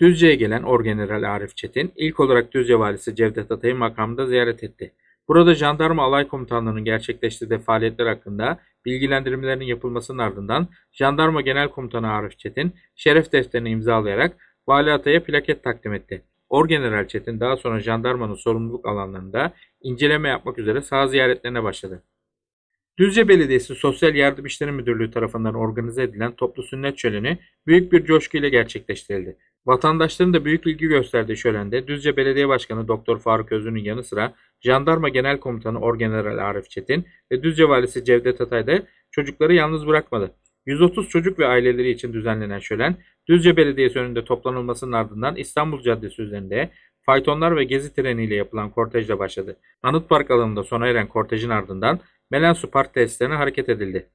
Düzce'ye gelen Orgeneral Arif Çetin ilk olarak Düzce Valisi Cevdet Atay'ı makamında ziyaret etti. Burada Jandarma Alay Komutanlığı'nın gerçekleştirdiği faaliyetler hakkında bilgilendirmelerin yapılmasının ardından Jandarma Genel Komutanı Arif Çetin şeref defterini imzalayarak Vali Atay'a plaket takdim etti. Orgeneral Çetin daha sonra jandarmanın sorumluluk alanlarında inceleme yapmak üzere saha ziyaretlerine başladı. Düzce Belediyesi Sosyal Yardım İşleri Müdürlüğü tarafından organize edilen toplu sünnet şöleni büyük bir coşkuyla gerçekleştirildi. Vatandaşların da büyük ilgi gösterdiği şölende Düzce Belediye Başkanı Doktor Faruk Özün'ün yanı sıra Jandarma Genel Komutanı Orgeneral Arif Çetin ve Düzce Valisi Cevdet Atay da çocukları yalnız bırakmadı. 130 çocuk ve aileleri için düzenlenen şölen, Düzce Belediyesi önünde toplanılmasının ardından İstanbul Caddesi üzerinde faytonlar ve gezi treniyle yapılan kortejle başladı. Anıt Park alanında sona eren kortejin ardından Melensu Park tesislerine hareket edildi.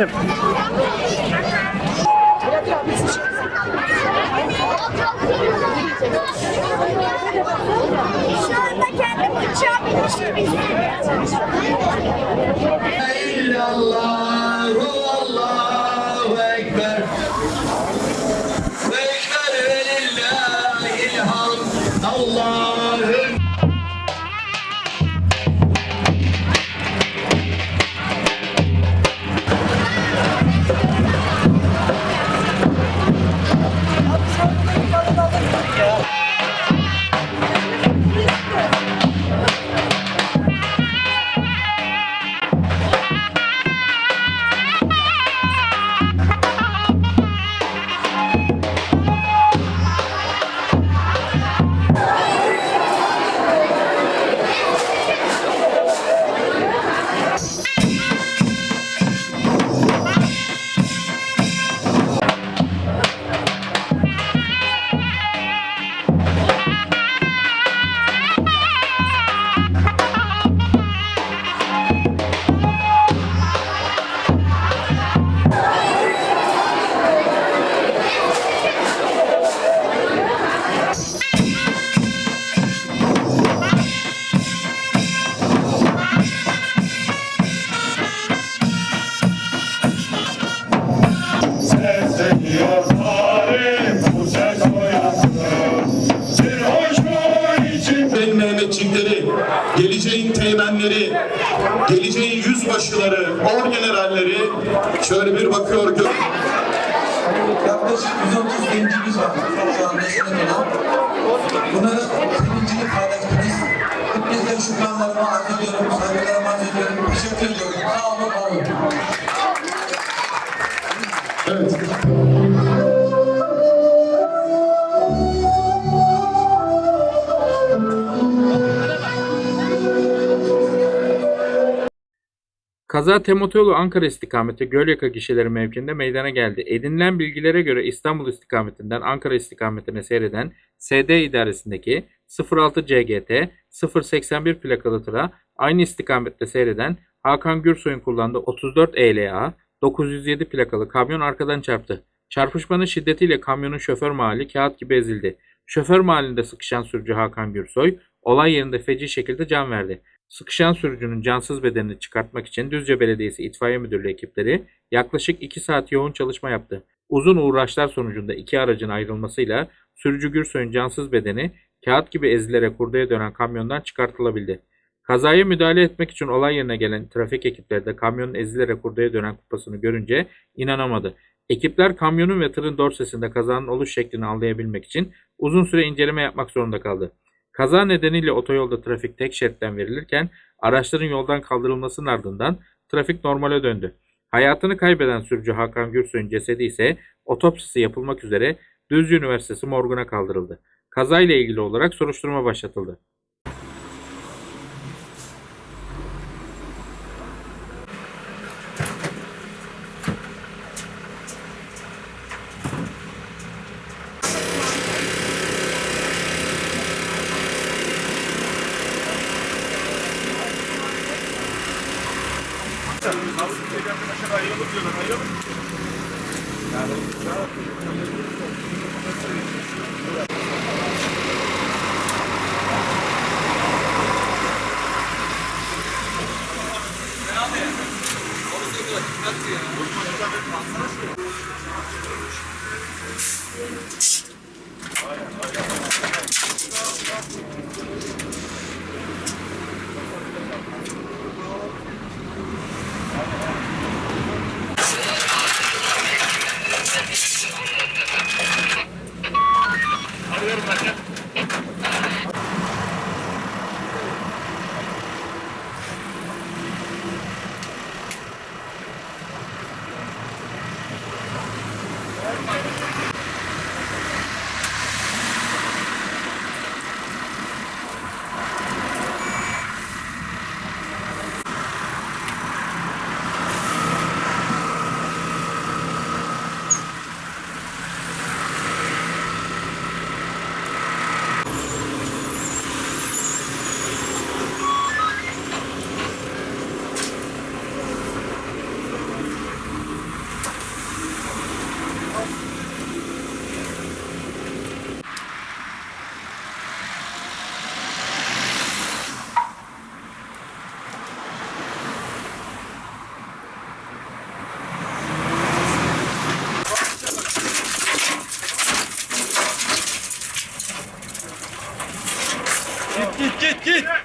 Ana. Geleceğin yüzbaşıları, orgeneralleri şöyle bir bakıyor gör. Yaklaşık 130 gencimiz var şu anda sınıfta. Bunların sevincini paylaştınız. Hepinize şükranlarımı arz ediyorum, saygılarımı arz ediyorum. Teşekkür ediyorum. Sağ olun, var olun. Evet. Kaza Temotoyolu Ankara istikameti Gölyaka gişeleri mevkinde meydana geldi. Edinilen bilgilere göre İstanbul istikametinden Ankara istikametine seyreden SD idaresindeki 06 CGT 081 plakalı tıra aynı istikamette seyreden Hakan Gürsoy'un kullandığı 34 ELA 907 plakalı kamyon arkadan çarptı. Çarpışmanın şiddetiyle kamyonun şoför mahalli kağıt gibi ezildi. Şoför mahallinde sıkışan sürücü Hakan Gürsoy olay yerinde feci şekilde can verdi. Sıkışan sürücünün cansız bedenini çıkartmak için Düzce Belediyesi İtfaiye Müdürlüğü ekipleri yaklaşık 2 saat yoğun çalışma yaptı. Uzun uğraşlar sonucunda iki aracın ayrılmasıyla sürücü Gürsoy'un cansız bedeni kağıt gibi ezilerek hurdaya dönen kamyondan çıkartılabildi. Kazaya müdahale etmek için olay yerine gelen trafik ekipleri de kamyonun ezilerek hurdaya dönen kupasını görünce inanamadı. Ekipler kamyonun ve tırın dorsesinde kazanın oluş şeklini anlayabilmek için uzun süre inceleme yapmak zorunda kaldı. Kaza nedeniyle otoyolda trafik tek şeritten verilirken araçların yoldan kaldırılmasının ardından trafik normale döndü. Hayatını kaybeden sürücü Hakan Gürsoy'un cesedi ise otopsisi yapılmak üzere Düzce Üniversitesi morguna kaldırıldı. Kazayla ilgili olarak soruşturma başlatıldı. Ayrılıp diyorlar, ayrılıp. Yani,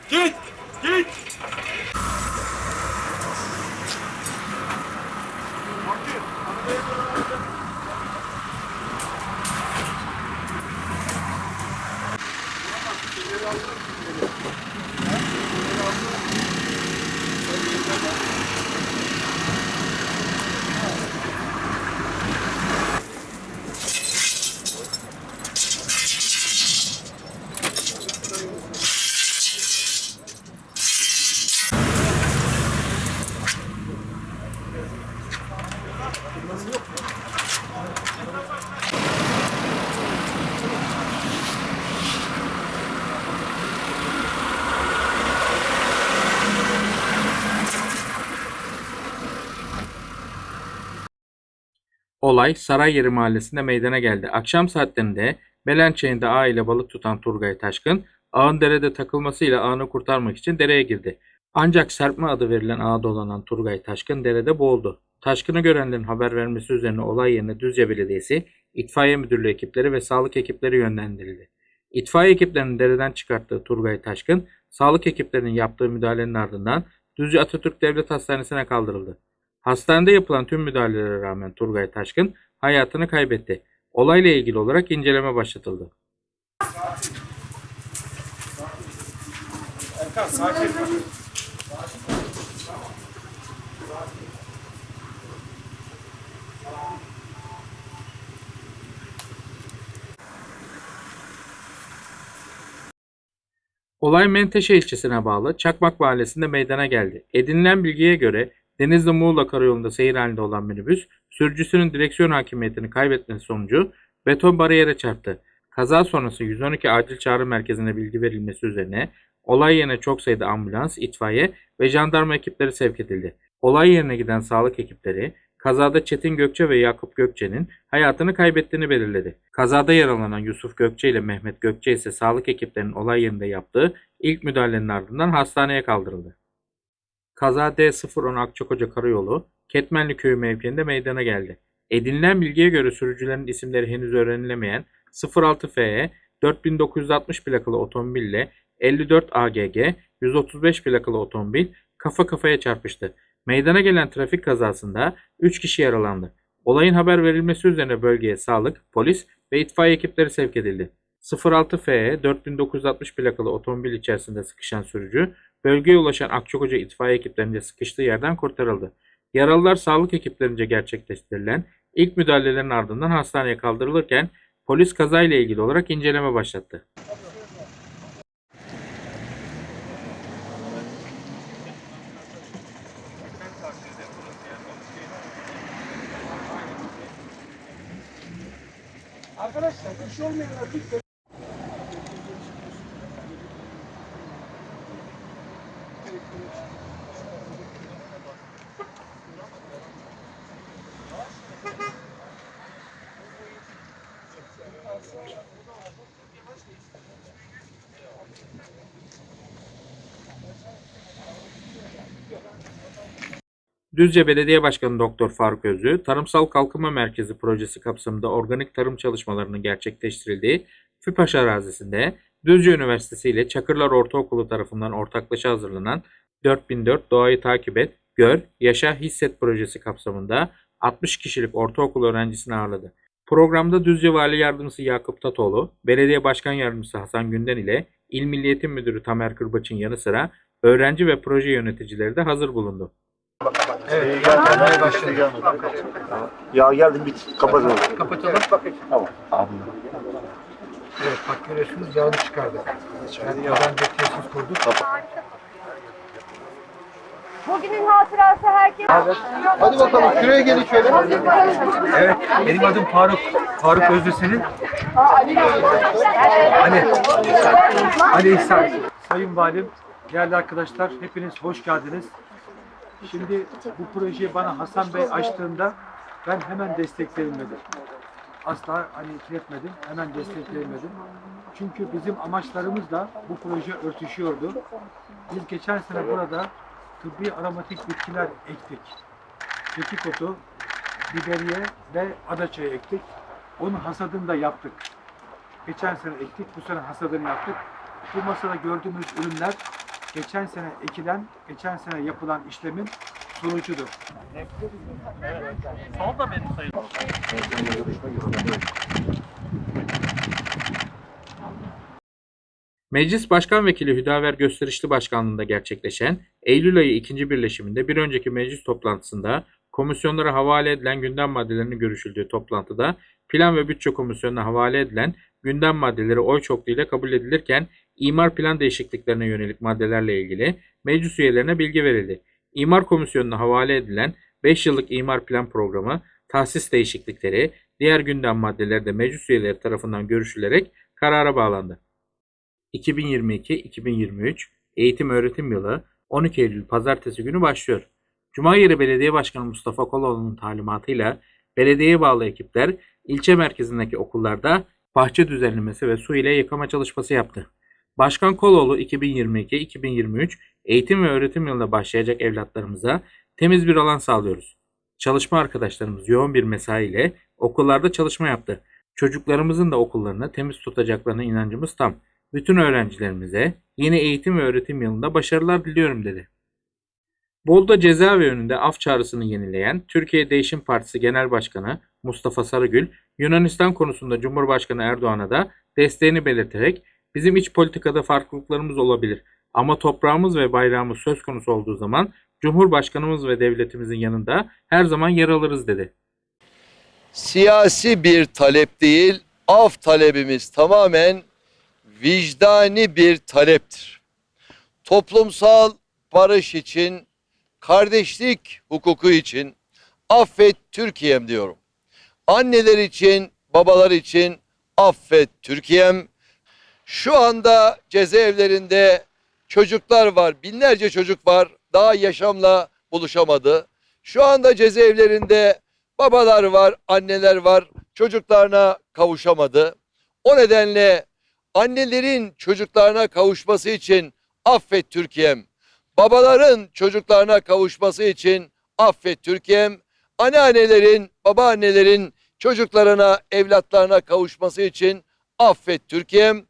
git Olay Sarayyeri mahallesinde meydana geldi. Akşam saatlerinde Belen çayında ağ ile balık tutan Turgay Taşkın, ağın derede takılmasıyla ağını kurtarmak için dereye girdi. Ancak serpme adı verilen ağa dolanan Turgay Taşkın derede boğuldu. Taşkın'ı görenlerin haber vermesi üzerine olay yerine Düzce Belediyesi, itfaiye müdürlüğü ekipleri ve sağlık ekipleri yönlendirildi. İtfaiye ekiplerinin dereden çıkarttığı Turgay Taşkın, sağlık ekiplerinin yaptığı müdahalenin ardından Düzce Atatürk Devlet Hastanesi'ne kaldırıldı. Hastanede yapılan tüm müdahalelere rağmen Turgay Taşkın hayatını kaybetti. Olayla ilgili olarak inceleme başlatıldı. Olay Menteşe ilçesine bağlı Çakmak Mahallesi'nde meydana geldi. Edinilen bilgiye göre Denizli Muğla karayolunda seyir halinde olan minibüs sürücüsünün direksiyon hakimiyetini kaybetmesi sonucu beton bariyere çarptı. Kaza sonrası 112 acil çağrı merkezine bilgi verilmesi üzerine olay yerine çok sayıda ambulans, itfaiye ve jandarma ekipleri sevk edildi. Olay yerine giden sağlık ekipleri kazada Çetin Gökçe ve Yakup Gökçe'nin hayatını kaybettiğini belirledi. Kazada yaralanan Yusuf Gökçe ile Mehmet Gökçe ise sağlık ekiplerinin olay yerinde yaptığı ilk müdahalenin ardından hastaneye kaldırıldı. Kaza D010 Akçakoca Karayolu, Ketmenli Köyü mevkiinde meydana geldi. Edinilen bilgiye göre sürücülerin isimleri henüz öğrenilemeyen 06FE 4960 plakalı otomobille 54 AGG 135 plakalı otomobil kafa kafaya çarpıştı. Meydana gelen trafik kazasında 3 kişi yaralandı. Olayın haber verilmesi üzerine bölgeye sağlık, polis ve itfaiye ekipleri sevk edildi. 06FE 4960 plakalı otomobil içerisinde sıkışan sürücü Bölgeye ulaşan Akçakoca itfaiye ekiplerince sıkıştığı yerden kurtarıldı. Yaralılar sağlık ekiplerince gerçekleştirilen ilk müdahalelerin ardından hastaneye kaldırılırken polis kazayla ilgili olarak inceleme başlattı. Arkadaşlar bir şey olmayan Düzce Belediye Başkanı Doktor Faruk Özü, Tarımsal Kalkınma Merkezi projesi kapsamında organik tarım çalışmalarının gerçekleştirildiği FİPAŞ arazisinde Düzce Üniversitesi ile Çakırlar Ortaokulu tarafından ortaklaşa hazırlanan 4004 Doğayı Takip Et, Gör, Yaşa, Hisset projesi kapsamında 60 kişilik ortaokul öğrencisini ağırladı. Programda Düzce Vali Yardımcısı Yakup Tatoğlu, Belediye Başkan Yardımcısı Hasan Günden ile İl Milli Eğitim Müdürü Tamer Kırbaç'ın yanı sıra öğrenci ve proje yöneticileri de hazır bulundu. Ya geldim bit kapatalım. Kapatalım. Tamam. Evet bak görüyorsunuz yağını çıkardık. Yani yağdan tesis kurduk. Bugünün hatırası herkes. Hadi bakalım şuraya gelin şöyle. Evet benim adım Faruk. Faruk Özlü senin. Ali. Ali İhsan. Sayın Valim, değerli arkadaşlar hepiniz hoş geldiniz. Şimdi bu projeyi bana Hasan Bey açtığında ben hemen destekleyemedim. Asla hani ikiletmedim, hemen destekleyemedim. Çünkü bizim amaçlarımızla bu proje örtüşüyordu. Biz geçen sene burada tıbbi aromatik bitkiler ektik. Kekik otu, biberiye ve adaçayı ektik. Onun hasadını da yaptık. Geçen sene ektik, bu sene hasadını yaptık. Bu masada gördüğümüz ürünler geçen sene ekilen, geçen sene yapılan işlemin sonucudur. Meclis Başkan Vekili Hüdaver Gösterişli Başkanlığında gerçekleşen Eylül ayı ikinci birleşiminde bir önceki meclis toplantısında komisyonlara havale edilen gündem maddelerinin görüşüldüğü toplantıda Plan ve Bütçe Komisyonu'na havale edilen gündem maddeleri oy çokluğuyla kabul edilirken imar plan değişikliklerine yönelik maddelerle ilgili meclis üyelerine bilgi verildi. İmar Komisyonu'na havale edilen 5 yıllık imar plan programı, tahsis değişiklikleri, diğer gündem maddeleri de meclis üyeleri tarafından görüşülerek karara bağlandı. 2022-2023 eğitim öğretim yılı 12 Eylül pazartesi günü başlıyor. Cumayeri Belediye Başkanı Mustafa Koloğlu'nun talimatıyla belediyeye bağlı ekipler ilçe merkezindeki okullarda bahçe düzenlemesi ve su ile yıkama çalışması yaptı. Başkan Koloğlu 2022-2023 eğitim ve öğretim yılında başlayacak evlatlarımıza temiz bir alan sağlıyoruz. Çalışma arkadaşlarımız yoğun bir mesai ile okullarda çalışma yaptı. Çocuklarımızın da okullarını temiz tutacaklarına inancımız tam. Bütün öğrencilerimize yeni eğitim ve öğretim yılında başarılar diliyorum dedi. Bolu'da cezaevi önünde af çağrısını yenileyen Türkiye Değişim Partisi Genel Başkanı Mustafa Sarıgül, Yunanistan konusunda Cumhurbaşkanı Erdoğan'a da desteğini belirterek bizim iç politikada farklılıklarımız olabilir ama toprağımız ve bayrağımız söz konusu olduğu zaman Cumhurbaşkanımız ve devletimizin yanında her zaman yer alırız dedi. siyasi bir talep değil, af talebimiz tamamen vicdani bir taleptir. Toplumsal barış için, kardeşlik hukuku için affet Türkiye'm diyorum. Anneler için, babalar için affet Türkiye'm. Şu anda cezaevlerinde çocuklar var, binlerce çocuk var daha yaşamla buluşamadı. Şu anda cezaevlerinde babalar var, anneler var, çocuklarına kavuşamadı. O nedenle annelerin çocuklarına kavuşması için affet Türkiye'm. Babaların çocuklarına kavuşması için affet Türkiye'm. Anneannelerin, babaannelerin çocuklarına, evlatlarına kavuşması için affet Türkiye'm.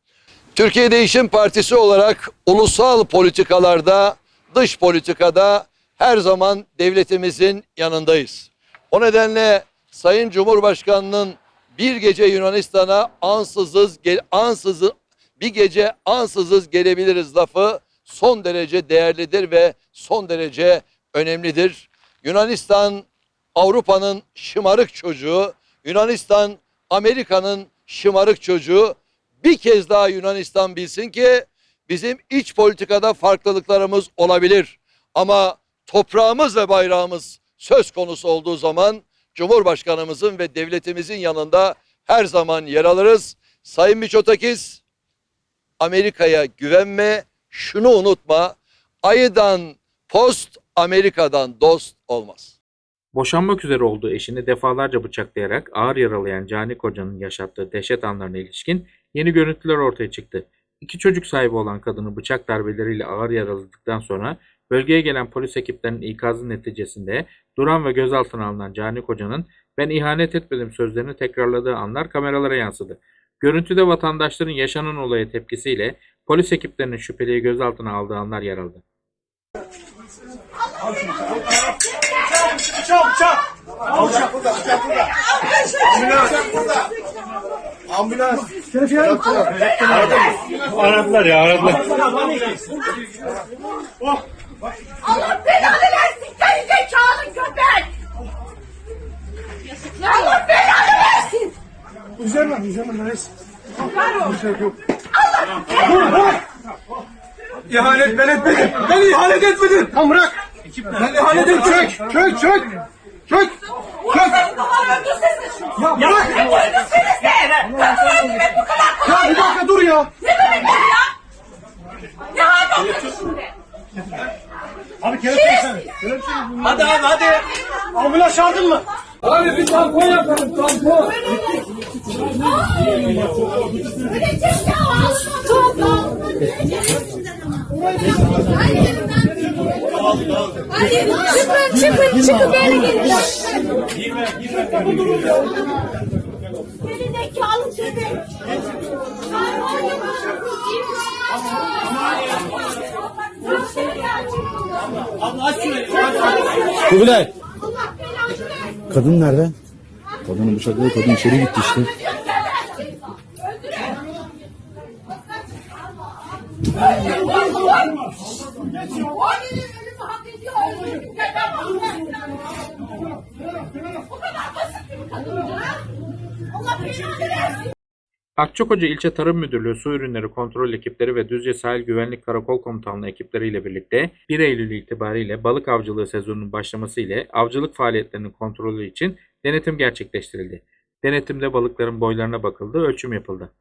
Türkiye Değişim Partisi olarak ulusal politikalarda, dış politikada her zaman devletimizin yanındayız. O nedenle Sayın Cumhurbaşkanı'nın bir gece Yunanistan'a ansızız, gel, ansızı, bir gece ansızız gelebiliriz lafı son derece değerlidir ve son derece önemlidir. Yunanistan Avrupa'nın şımarık çocuğu, Yunanistan Amerika'nın şımarık çocuğu. Bir kez daha Yunanistan bilsin ki bizim iç politikada farklılıklarımız olabilir. Ama toprağımız ve bayrağımız söz konusu olduğu zaman Cumhurbaşkanımızın ve devletimizin yanında her zaman yer alırız. Sayın Miçotakis, Amerika'ya güvenme, şunu unutma, ayıdan post, Amerika'dan dost olmaz. Boşanmak üzere olduğu eşini defalarca bıçaklayarak ağır yaralayan Cani Koca'nın yaşattığı dehşet anlarına ilişkin yeni görüntüler ortaya çıktı. İki çocuk sahibi olan kadını bıçak darbeleriyle ağır yaraladıktan sonra Bölgeye gelen polis ekiplerinin ikazı neticesinde duran ve gözaltına alınan Cani Koca'nın ben ihanet etmedim sözlerini tekrarladığı anlar kameralara yansıdı. Görüntüde vatandaşların yaşanan olaya tepkisiyle polis ekiplerinin şüpheliyi gözaltına aldığı anlar yer aldı. Aradılar ya aradılar. Allah belanı versin geri zekalı köpek. Allah belanı versin. Üzerine, üzerine reis. İhanet ben etmedim. Ben ihanet etmedim. Tam bırak. Ben ihanet etmedim. Çök, çök, çök. Çök. Şunu. Ya bırak. Ne öldürseniz Kadın öldürmek bu kadar Ya kolay bir ya. dakika dur ya. Ne demek bu ya? Ne hal oldu şimdi? Abi kelepçeyi sen. Hadi abi hadi. Ambulans çağırdın mı? Abi bir tampon yapalım tampon. Ölecek ya. Hadi çıkın çıkın çıkın böyle gelin. Geri zekalı köpek. Kubilay. Allah belanı versin. Kadın nerede? Kadını bıçakladı kadın içeri gitti işte. Akçakoca İlçe Tarım Müdürlüğü Su Ürünleri Kontrol Ekipleri ve Düzce Sahil Güvenlik Karakol Komutanlığı ekipleriyle birlikte 1 Eylül itibariyle balık avcılığı sezonunun başlaması ile avcılık faaliyetlerinin kontrolü için denetim gerçekleştirildi. Denetimde balıkların boylarına bakıldı, ölçüm yapıldı.